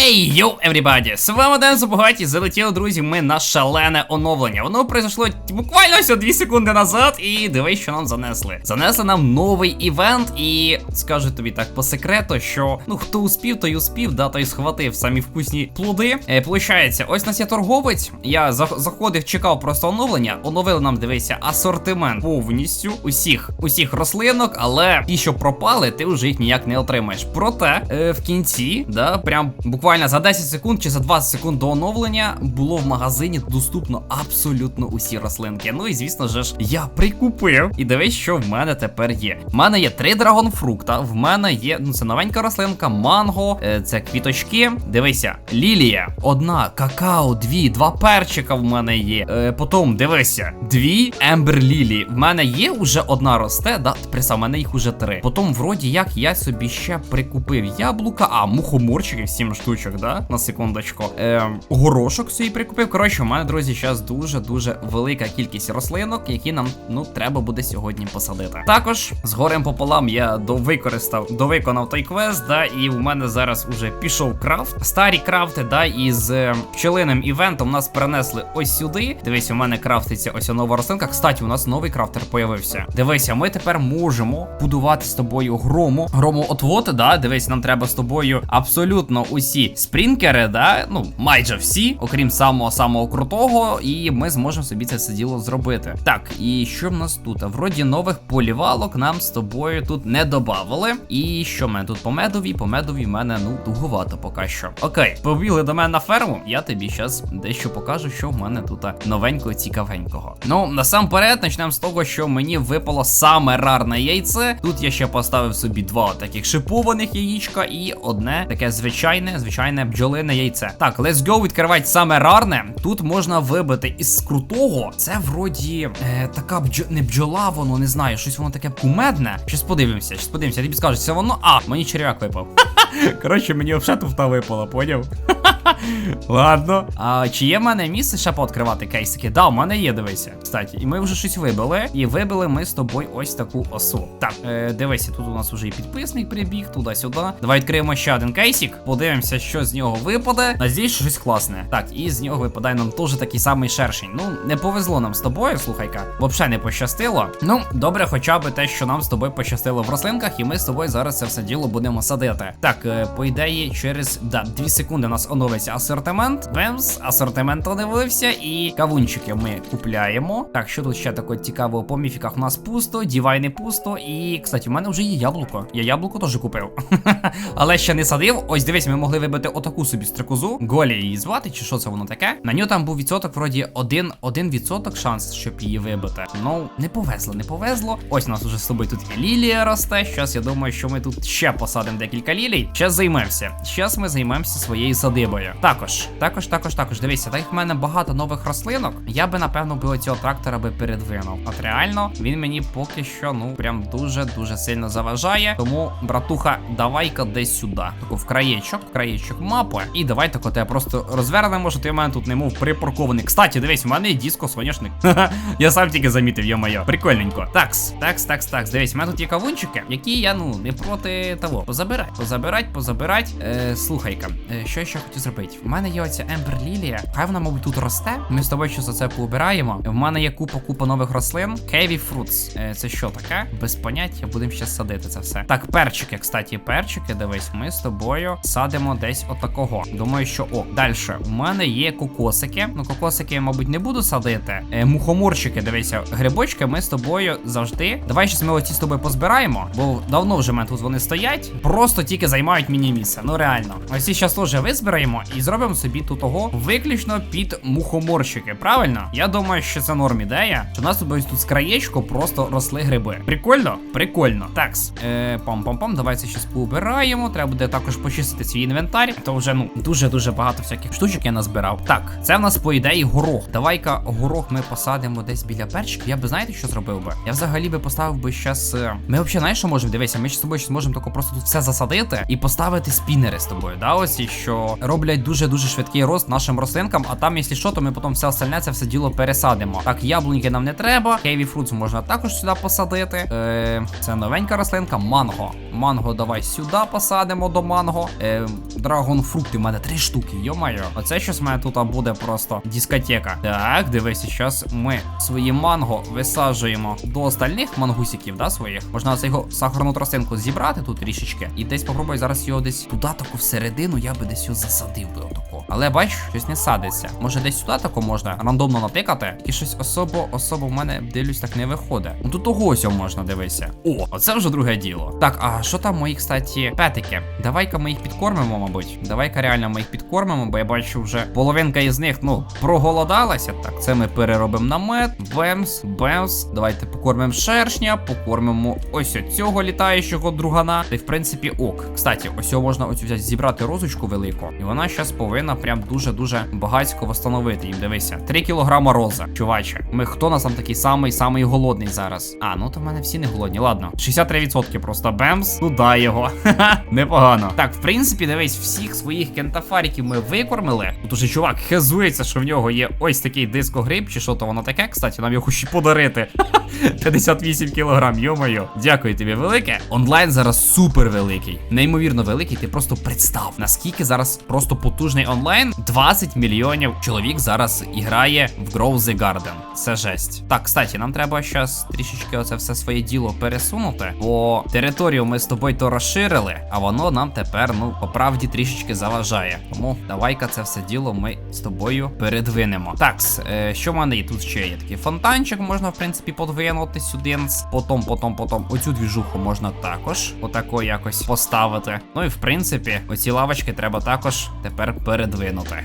Хей, йоу, everybody! З вами Ден Забагаті, залетіли, друзі, ми на шалене оновлення. Воно произошло буквально ось 2 секунди назад, і дивись, що нам занесли. Занесли нам новий івент, і скажу тобі так по секрету, що ну хто успів, той успів, да, той схватив самі вкусні плоди. Е, Получається, ось нас є торговець. Я заходив, чекав просто оновлення. Оновили нам, дивися, асортимент повністю усіх усіх рослинок, але ті, що пропали, ти вже їх ніяк не отримаєш. Проте е, в кінці, да, прям буквально за 10 секунд чи за 20 секунд до оновлення було в магазині доступно абсолютно усі рослинки. Ну і звісно ж, я прикупив. І дивись, що в мене тепер є. В мене є три драгонфрукта. В мене є ну це новенька рослинка, манго, е, це квіточки. Дивися, лілія, одна, какао, дві, два перчика в мене є. Е, потім дивися, дві ембер лілії. В мене є уже одна росте, да, приса, в мене їх уже три. Потім, вроді як, я собі ще прикупив яблука, а мухоморчиків 7 штучок, да? На секундочку. Е, горошок собі прикупив. Коротше, у мене, друзі, зараз дуже-дуже велика кількість рослинок, які нам ну треба буде сьогодні посадити. Також з горем пополам я довикористав, довиконав той квест, да, і в мене зараз уже пішов крафт. Старі крафти, да, із е, пчелиним івентом нас перенесли ось сюди. Дивись, у мене крафтиться ось нова рослинка. Кстати, у нас новий крафтер появився. Дивися, ми тепер можемо будувати з тобою грому. Грому отвоти, да. Дивись, нам треба з тобою абсолютно усі спрінкери, да. Ну, майже всі, окрім самого самого крутого, і ми зможемо собі це все діло зробити. Так, і що в нас тут? Вроді нових полівалок нам з тобою тут не додавали. І що в мене тут по медові? По медові в мене ну туговато поки що. Окей, побігли до мене на ферму. Я тобі зараз дещо покажу, що в мене тут новенького цікавенького. Ну, насамперед, почнемо з того, що мені випало саме рарне яйце. Тут я ще поставив собі два таких шипованих яєчка і одне таке звичайне, звичайне бджолине яйце. Так, let's go, відкривати саме рарне. Тут можна вибити із крутого. Це вроді е, така бджо... не бджола, воно не знаю, щось воно таке кумедне. Щас подивимося, щас подивимося. Тобі скажу, це воно. А, мені черв'як випав. Коротше, мені взагалі туфта випала, поняв? Ладно. А чи є в мене місце ще пооткривати кейсики? Да, у мене є, дивися. Кстати, і ми вже щось вибили. І вибили ми з тобою ось таку осу. Так, е, дивися, тут у нас вже і підписник прибіг, туди-сюди. Давай відкриємо ще один кейсик. Подивимося, що з нього випаде. Надіюсь, що щось класне. Так, і з нього випадає нам теж такий самий шершень. Ну, не повезло нам з тобою, слухайка. Взагалі не пощастило. Ну, добре, хоча б те, що нам з тобою пощастило в рослинках, і ми з тобою зараз це все діло будемо садити. Так, е, по ідеї, через да, 2 секунди нас оновиться асортимент. Бемс, асортимент оновився, і кавунчики ми купляємо. Так, що тут ще такого цікавого по міфіках? У нас пусто, дівайни пусто. І, кстати, у мене вже є яблуко. Я яблуко теж купив. Але ще не садив. Ось дивись, ми могли вибити отаку собі стрикозу. Голі її звати, чи що це воно таке? На нього там був відсоток, вроді, один, один відсоток шанс, щоб її вибити. Ну, не повезло, не повезло. Ось у нас уже з тобою тут і лілія росте. Щас я думаю, що ми тут ще посадимо декілька лілій. Щас займемося. Щас ми займемося своєю садибою. Також, також, також, також. Дивіться, так як в мене багато нових рослинок. Я би напевно би цього трактора би передвинув. От реально, він мені поки що, ну, прям дуже дуже сильно заважає. Тому, братуха, давай-ка десь сюди. Таку в краєчок, в краєчок мапи. І давай тако тебе просто розвернемо, що ти в мене тут немов припаркований. Кстати, дивись, у мене є диско соняшник. я сам тільки замітив, йо-моє. Прикольненько. Такс, такс, такс, такс. Дивись, у мене тут є кавунчики, які я ну не проти того. Позабирать, позабирать, позабирать. Е, слухай-ка, е, що я ще хотів зробити? У мене є оця Ембер Лілія. Хай вона, мабуть, тут росте. Ми з тобою що за це поубираємо. В мене є купа купа нових рослин. Кеві Фрутс. Е, це що таке? Без поняття, будемо ще садити це все. Так, перчики, кстати, перчики, дивись, ми з тобою садимо десь отакого. Думаю, що о, далі. У мене є кокосики. Ну, кокосики я, мабуть, не буду садити. Е, мухоморчики, дивися, грибочки ми з тобою завжди. Давай щось ми оці з тобою позбираємо, бо давно вже в мене тут вони стоять. Просто тільки займають міні місце. Ну реально. Ось ці зараз теж визбираємо і зробимо собі тут того виключно під мухоморщики. Правильно? Я думаю, що це норм ідея. Що у нас тут тут з краєчку просто росли гриби. Прикольно? Прикольно. Такс. Е, пам-пам-пам, давай це щось поубираємо. Треба буде також почистити свій інвентар. То вже ну дуже-дуже багато всяких штучок я назбирав. Так, це в нас по ідеї горох. Давай-ка горох ми посадимо десь біля перчиків. Я би знаєте, що зробив би? Я взагалі би поставив би щас. е, Ми взагалі знаєш, що можемо? Дивися, ми з тобою щас можемо тако просто тут все засадити і поставити спінери з тобою. Да, ось і що роблять дуже-дуже швидкий рост нашим рослинкам, а там, якщо що, то ми потім все остальне це все діло пересадимо. Так, яблуньки нам не треба. Кейві фрутс можна також сюди посадити. Е, це новенька рослинка, манго. Манго, давай сюди посадимо до манго. Е, драгонфрукти, в мене три штуки. Йо-майо. Оце щось в мене тут буде просто дискотека. Так, дивись, зараз ми свої манго висаджуємо до остальних мангусиків, да, своїх. Можна оце його сахарну тростинку зібрати тут трішечки. І десь попробуй зараз його десь туди таку всередину, я би десь його засадив би Але бач, щось не садиться. Може десь сюди тако можна рандомно натикати. І щось особо, особо в мене дивлюсь, так не виходить. Ну тут того ось можна дивися. О, оце вже друге діло. Так, а що там мої, кстати, петики? Давай-ка ми їх підкормимо, мабуть. Давай-ка реально ми їх підкормимо, бо я бачу вже половинка із них, ну, проголодалася. Так, це ми переробимо на мед. Бемс, бемс. Давайте покормимо шершня, покормимо ось цього літаючого другана. Та й в принципі ок. Кстати, ось його можна ось взяти зібрати розочку велику. І вона зараз повинна прям дуже-дуже багатько восстановити їм. Дивися, 3 кілограма роза. Чуваче, ми хто нас там такий самий самий голодний зараз? А, ну то в мене всі не голодні. Ладно, 63% просто бемс. Ну дай його. Непогано. Так, в принципі, дивись, всіх своїх кентафаріків ми викормили. Тут уже чувак хезується, що в нього є ось такий дискогриб, чи що то воно таке. Кстати, нам його ще подарити. 58 кілограм, йо-моє. Дякую тобі велике. Онлайн зараз супер великий. Неймовірно великий. Ти просто представ, наскільки зараз просто потужний онлайн. 20 мільйонів чоловік зараз іграє в Grow the Garden. Це жесть. Так, кстати, нам треба зараз трішечки оце все своє діло пересунути. Бо територію ми з тобою то розширили, а воно нам тепер, ну, по правді трішечки заважає. Тому давай-ка це все діло ми з тобою передвинемо. Так, е, що в мене є? тут ще є такий фонтанчик, можна, в принципі, подвинути сюди. Потом, потом, потом. Оцю двіжуху можна також отако якось поставити. Ну і в принципі, оці лавочки треба також тепер передвинути.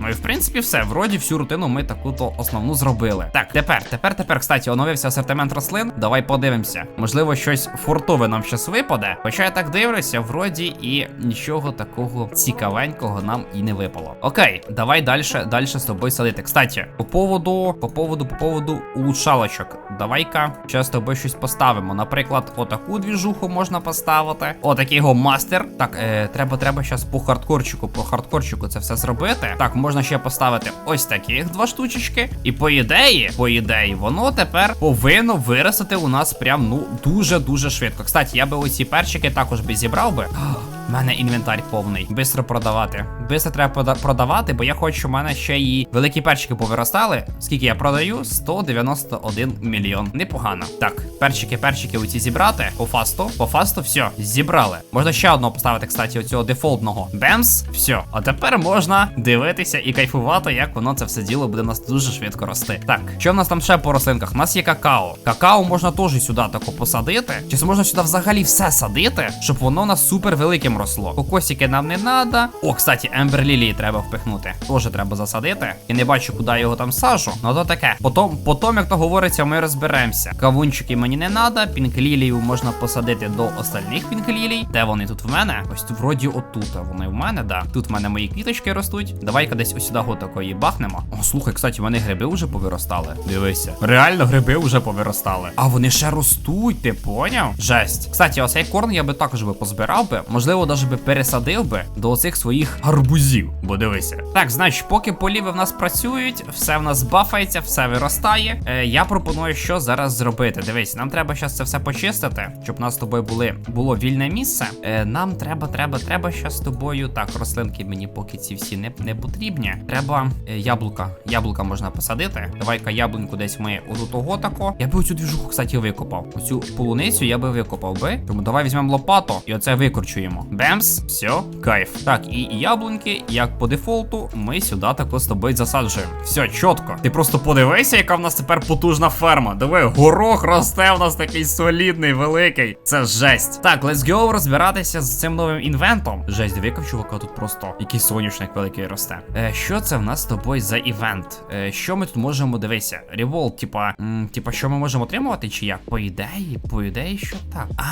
Ну і в принципі, все. Вроді всю рутину ми таку-то основну зробили. Так, тепер, тепер, тепер, кстати, оновився асортимент рослин. Давай подивимося. Можливо, щось фортове нам щас випаде. Хоча я так дивлюся, вроді і нічого такого цікавенького нам і не випало. Окей, давай далі, далі з тобою садити. Кстати, по поводу, по поводу, по поводу улучшалочок. Давай-ка зараз з тобою щось поставимо. Наприклад, отаку двіжуху можна поставити. Отакий його мастер. Так, е, треба, треба зараз по хардкорчику, по хардкорчику це все зробити. Так, можна ще поставити ось таких два штучечки. І по ідеї, по ідеї, воно тепер повинно виростити у нас прям ну дуже-дуже швидко. Кстати, я би оці перчики також би зібрав би. У мене інвентар повний. Бистро продавати. Бистро треба продавати, бо я хочу, в мене ще і великі перчики повиростали. Скільки я продаю? 191 мільйон. Непогано. Так, перчики, перчики оці зібрати. По фасту. По фасту, все, зібрали. Можна ще одного поставити, кстати, оцього дефолтного. Бемс, все. А тепер можна дивитися і кайфувати, як воно це все діло буде у нас дуже швидко рости. Так, що в нас там ще по рослинках? У нас є какао. Какао можна теж сюди тако посадити. Чи можна сюди взагалі все садити, щоб воно у нас супер великим росло. Кокосики нам не треба. О, кстати, Ембер Лілії треба впихнути. Теж треба засадити. І не бачу, куди його там сажу. Ну то таке. Потім, потім, як то говориться, ми розберемося. Кавунчики мені не треба. Пінк лілію можна посадити до остальних пінк лілій. Де вони тут в мене? Ось тут вроді отут. Вони в мене, да. Тут в мене мої квіточки ростуть. Давай-ка десь ось сюди такої бахнемо. О, слухай, кстати, вони гриби вже повиростали. Дивися. Реально гриби вже повиростали. А вони ще ростуть, ти поняв? Жесть. Кстати, оцей корн я би також би позбирав би. Можливо, навіть би пересадив би до оцих своїх гарбузів. Бо дивися. Так, значить, поки поліви в нас працюють, все в нас бафається, все виростає. Е, я пропоную, що зараз зробити. Дивись, нам треба зараз це все почистити, щоб у нас з тобою були було вільне місце. Е, нам треба, треба, треба зараз з тобою. Так, рослинки мені поки ці всі не, не потрібні. Треба е, яблука. Яблука можна посадити. Давай-ка яблуньку десь ми отут того тако. Я би оцю двіжуху, кстати, викопав. Оцю полуницю я би викопав би. Тому давай візьмемо лопату і оце викорчуємо. Бемс, все, кайф. Так, і яблуньки, як по дефолту, ми сюди тако з тобою засаджуємо. Все, чітко. Ти просто подивися, яка в нас тепер потужна ферма. Диви, горох росте в нас такий солідний, великий. Це жесть. Так, let's go розбиратися з цим новим інвентом. Жесть, диви, як чувака тут просто який соняшник великий росте. Е, що це в нас з тобою за івент? Е, що ми тут можемо дивися? Револт, типа, типа, що ми можемо отримувати, чи як? По ідеї, по ідеї, що так. А.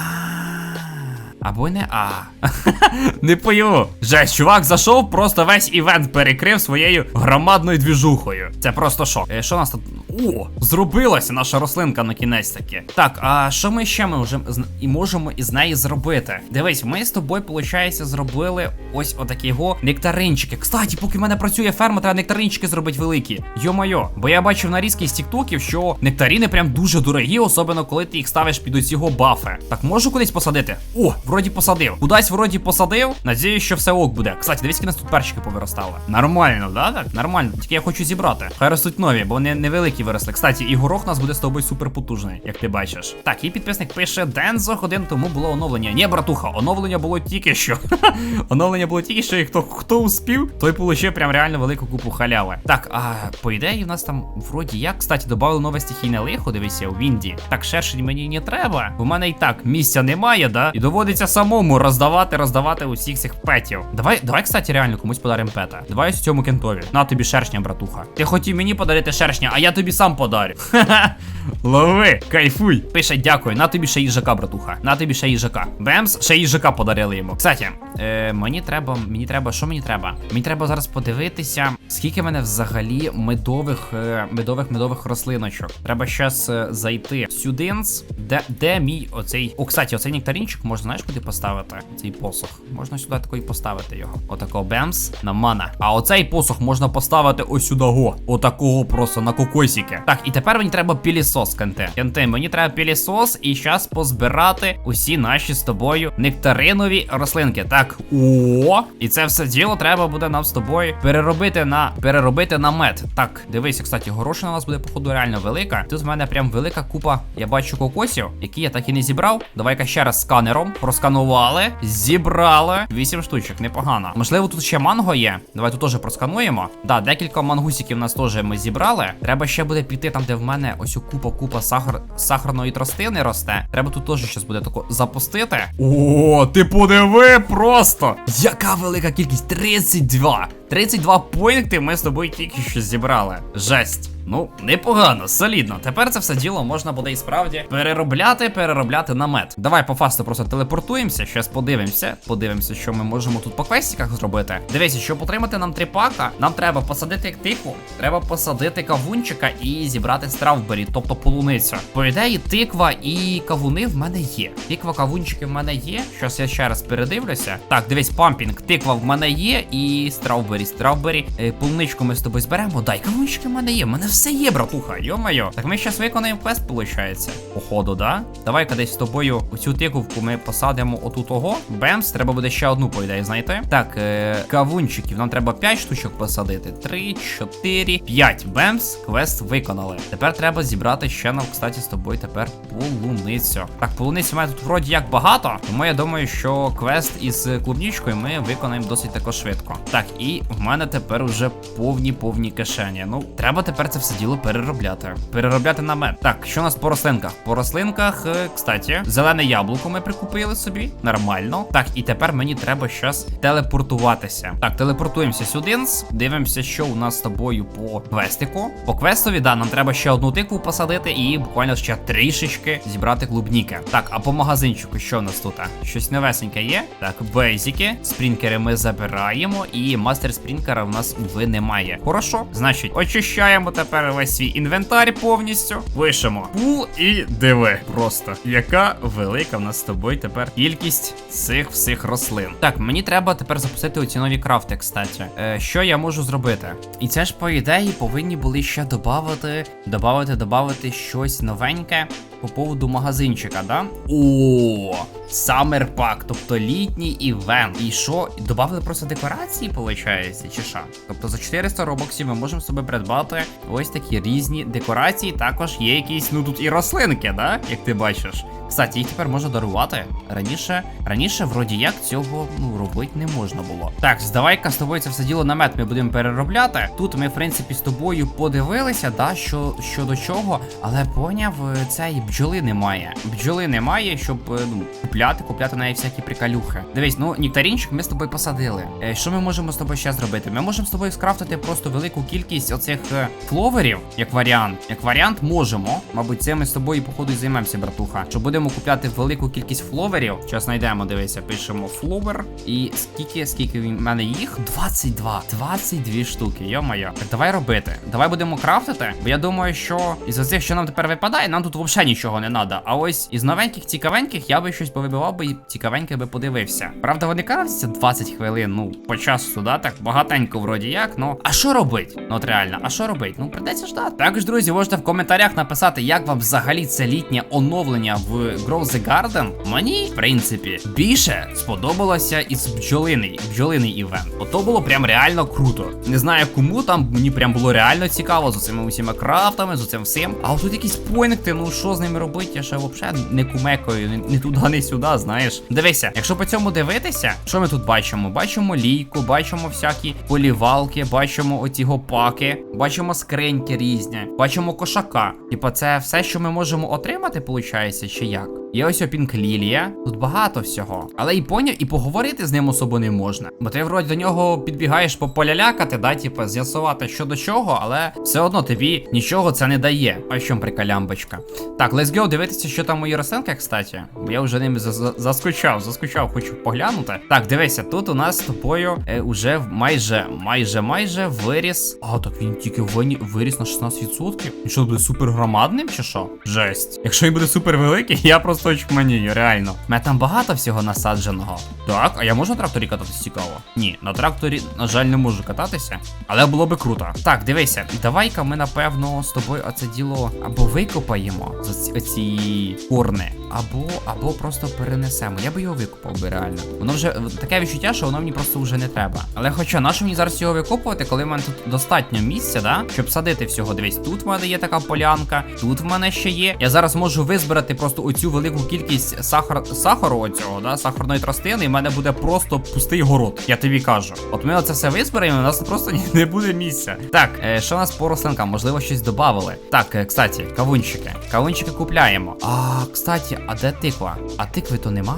Або не А. не пою. Жесть, чувак зайшов, просто весь івент перекрив своєю громадною двіжухою. Це просто шок. Е, що у нас тут? О, зробилася наша рослинка на кінець таки. Так, а що ми ще ми вже з- і можемо із неї зробити? Дивись, ми з тобою, виходить, зробили ось отакого нектаринчики. Кстати, поки в мене працює ферма, треба нектаринчики зробити великі. Йо-майо, бо я бачив нарізки з тіктоків, що нектарини прям дуже дорогі, особливо коли ти їх ставиш під оцього бафи. Так, можу кудись посадити? О, вроді посадив. Кудись вроді посадив. Надіюсь, що все ок буде. Кстати, які нас тут перчики повиростали. Нормально, да? Так? Нормально. Тільки я хочу зібрати. Хай ростуть нові, бо вони невеликі виросли. Кстати, і горох у нас буде з тобою супер потужний, як ти бачиш. Так, і підписник пише: Дензо годин тому було оновлення. Ні, братуха, оновлення було тільки що. оновлення було тільки що, і хто хто успів, той получив прям реально велику купу халяви. Так, а по ідеї, в нас там вроді як, кстати, додали нове стихійне лихо, дивися, у Вінді. Так, шершень мені не треба. в мене і так місця немає, да? І доводиться самому роздавати, роздавати усіх цих петів. Давай, давай, кстати, реально комусь подаримо пета. Давай ось цьому кентові. На тобі шершня, братуха. Ти хотів мені подарити шершня, а я тобі сам подарю. Ха-ха. Лови, кайфуй. Пише дякую, на тобі ще їжака, братуха. На тобі ще їжака. Бемс, ще їжака подарили йому. Кстати, е, мені треба, мені треба, що мені треба? Мені треба зараз подивитися, скільки в мене взагалі медових, е, медових, медових рослиночок. Треба щас е, зайти сюди. Де, де мій оцей. О, кстати, оцей нектарінчик можна, знаєш, куди поставити? Цей посох. Можна сюди такий поставити його. Отакого бемс на мана. А оцей посох можна поставити ось сюди. Отакого просто на кокосики. Так, і тепер мені треба пілісос, Кенте. Кенте, мені треба пілісос і щас позбирати усі наші з тобою нектаринові рослинки. Так, о, і це все діло треба буде нам з тобою переробити на переробити на мед. Так, дивися, кстати, горошина у нас буде, походу, реально велика. Тут в мене прям велика купа, я бачу кокосів, які я так і не зібрав. Давай-ка ще раз сканером просканували, зібрали. Вісім штучок, непогано. Можливо, тут ще манго є. Давай тут теж проскануємо. Да, декілька мангусиків у нас теж ми зібрали. Треба ще буде піти там, де в мене ось купа купа сахар, сахарної тростини росте. Треба тут теж щось буде тако запустити. О, ти подиви просто! Яка велика кількість? 32! 32 пойнти ми з тобою тільки що зібрали. Жесть. Ну, непогано, солідно. Тепер це все діло можна буде і справді переробляти, переробляти на мед. Давай по фасту просто телепортуємося. Щас подивимося. Подивимося, що ми можемо тут по квестиках зробити. Дивіться, щоб отримати нам три пака, нам треба посадити тикву, треба посадити кавунчика і зібрати стравбері, тобто полуницю. По ідеї, тиква і кавуни в мене є. Тиква, кавунчики в мене є. Щас я ще раз передивлюся. Так, дивись, пампінг, тиква в мене є, і стравбері, стравбері. Е, полуничку ми з тобою зберемо. Дай, кавунчики в мене є. В мене все є, братуха. Йо-майо. Так ми зараз виконаємо квест, виходить. Походу, да? Давай-ка десь з тобою оцю тиковку ми посадимо отут ого. Бемс, треба буде ще одну, по ідеї, знайти. Так, е, кавунчиків. Нам треба 5 штучок посадити. 3, 4, 5. Бемс, квест виконали. Тепер треба зібрати ще нам, кстати, з тобою тепер полуницю. Так, полуниці мене тут вроді як багато, тому я думаю, що квест із клубнічкою ми виконаємо досить тако швидко. Так, і в мене тепер уже повні повні кишені. Ну, треба тепер це все діло переробляти. Переробляти на мед. Так, що у нас по рослинках? По рослинках, е, кстати, зелене яблуко ми прикупили собі. Нормально. Так, і тепер мені треба щас телепортуватися. Так, телепортуємося сюди. Дивимося, що у нас з тобою по квестику. По квестові, да, нам треба ще одну тикву посадити і буквально ще трішечки зібрати клубніки. Так, а по магазинчику, що у нас тут? Щось новесеньке є. Так, бейзики, спрінкери ми забираємо, і мастер спрінкера в нас ви немає. Хорошо, значить, очищаємо тепер весь свій інвентар повністю. Пишемо пул і диви. Просто яка велика в нас з тобою тепер кількість цих всіх рослин. Так, мені треба тепер запустити оці нові крафти, кстати. Е, що я можу зробити? І це ж по ідеї повинні були ще додати, додати, додати щось новеньке по поводу магазинчика, да? О, Summer Pack, тобто літній івент. І що? Добавили просто декорації, виходить, чи що? Тобто за 400 робоксів ми можемо собі придбати ось такі різні декорації. Також є якісь, ну тут і рослинки, да? Як ти бачиш. Кстати, їх тепер можна дарувати. Раніше, раніше, вроді як, цього ну робити не можна було. Так, здавай-ка з тобою це все діло намет ми будемо переробляти. Тут ми, в принципі, з тобою подивилися, да, що, що до чого, але поняв е, цей бджоли немає. Бджоли немає, щоб е, ну, купляти, купляти на неї всякі приколюхи. Дивись, ну нектарінчик ми з тобою посадили. Е, що ми можемо з тобою ще зробити? Ми можемо з тобою скрафтити просто велику кількість оцих е, фловерів, як варіант. Як варіант, можемо. Мабуть, це ми з тобою, походу, і займемося, братуха. Що будемо купляти велику кількість фловерів. Зараз знайдемо, дивися, пишемо фловер. І скільки, скільки в мене їх? 22. 22 штуки. Йо-моє. Так давай робити. Давай будемо крафтити. Бо я думаю, що із оцих, що нам тепер випадає, нам тут взагалі нічого не треба. А ось із новеньких цікавеньких я би щось повибивав би і цікавеньке би подивився. Правда, вони крафтяться 20 хвилин. Ну, по часу, да, так багатенько вроді як. Ну, а що робить? Ну от реально, а що робить? Ну, придеться ждати. Також, друзі, можете в коментарях написати, як вам взагалі це літнє оновлення в Grow the Garden. Мені, в принципі, більше сподобалося із бджолиний, бджолиний івент. Ото було прям реально круто. Не знаю кому там, мені прям було реально цікаво з цими усіма крафтами, з цим всім. А от тут якісь поінти, ну що з ними робити, я ще взагалі не кумекою, не, не туди, не сюди, знаєш. Дивися, якщо по цьому дивитися, що ми тут бачимо? Бачимо лійку, бачимо всякі полівалки, бачимо оці гопаки, бачимо скриньки різні, бачимо кошака. Типа, це все, що ми можемо отримати, виходить, чи як? Є ось опінк Лілія, тут багато всього. Але і поняв, і поговорити з ним особо не можна. Бо ти вроді до нього підбігаєш пополялякати, да, типа з'ясувати що до чого, але все одно тобі нічого це не дає. А що прикалямбочка? Так, let's go дивитися, що там мої рослинки, кстати. Бо я вже ними за- за- заскучав, заскучав, хочу поглянути. Так, дивися, тут у нас з тобою е, уже майже, майже, майже виріс. А, так він тільки вині- виріс на 16%. Він що буде супер громадним чи що? Жесть. Якщо він буде супер великий, я просто очманію, реально. У мене там багато всього насадженого. Так, а я можу на тракторі кататися цікаво? Ні, на тракторі, на жаль, не можу кататися, але було би круто. Так, дивися, давай-ка ми напевно з тобою оце діло або викопаємо з оці корни, або, або просто перенесемо. Я би його викопав би реально. Воно вже таке відчуття, що воно мені просто вже не треба. Але хоча нащо мені зараз його викопувати, коли в мене тут достатньо місця, да? Щоб садити всього. Дивись, тут в мене є така полянка, тут в мене ще є. Я зараз можу визбирати просто оцю велику кількість сахар, сахару оцього, да, сахарної тростини, і в мене буде просто пустий город. Я тобі кажу. От ми оце все і у нас просто не буде місця. Так, е, що у нас по рослинкам? Можливо, щось додавали. Так, е, кстати, кавунчики. Кавунчики купляємо. А, кстати, а де тиква? А тикви то нема?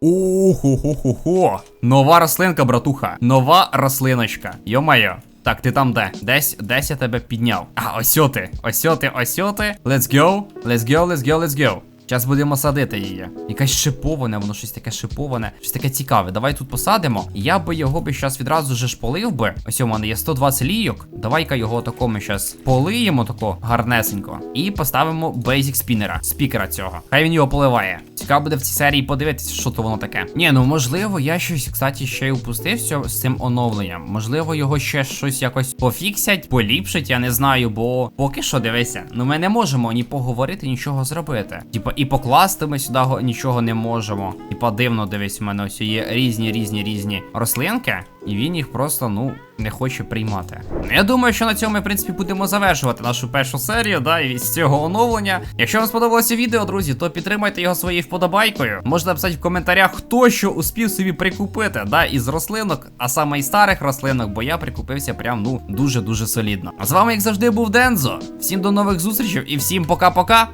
Охо-хо-хо-хо. Нова рослинка, братуха. Нова рослиночка. Йо-майо. Так, ти там де? Десь, десь я тебе підняв. А, ось ти. Ось ти. Let's go. Let's go, let's go, let's go. Зараз будемо садити її. Якась шиповане, воно щось таке шиповане, щось таке цікаве. Давай тут посадимо. Я би його би зараз відразу же ж полив би. Ось у мене є 120 лійок. Давай-ка його тако ми зараз полиємо тако гарнесенько. І поставимо бейзік спінера, спікера цього. Хай він його поливає. Цікаво буде в цій серії подивитися, що то воно таке. Ні, ну можливо, я щось, кстати, ще й упустив з з цим оновленням. Можливо, його ще щось якось пофіксять, поліпшать, я не знаю, бо поки що дивися, ну ми не можемо ні поговорити, нічого зробити. Типа, і покласти ми сюди нічого не можемо. Типа дивно дивись, у мене ось є різні, різні, різні рослинки, і він їх просто, ну, не хоче приймати. Ну, Я думаю, що на цьому ми, в принципі, будемо завершувати нашу першу серію, да, і з цього оновлення. Якщо вам сподобалося відео, друзі, то підтримайте його своєю вподобайкою. Можна написати в коментарях, хто що успів собі прикупити, да, із рослинок, а саме із старих рослинок, бо я прикупився прям, ну, дуже-дуже солідно. А з вами, як завжди, був Дензо. Всім до нових зустрічей і всім пока-пока.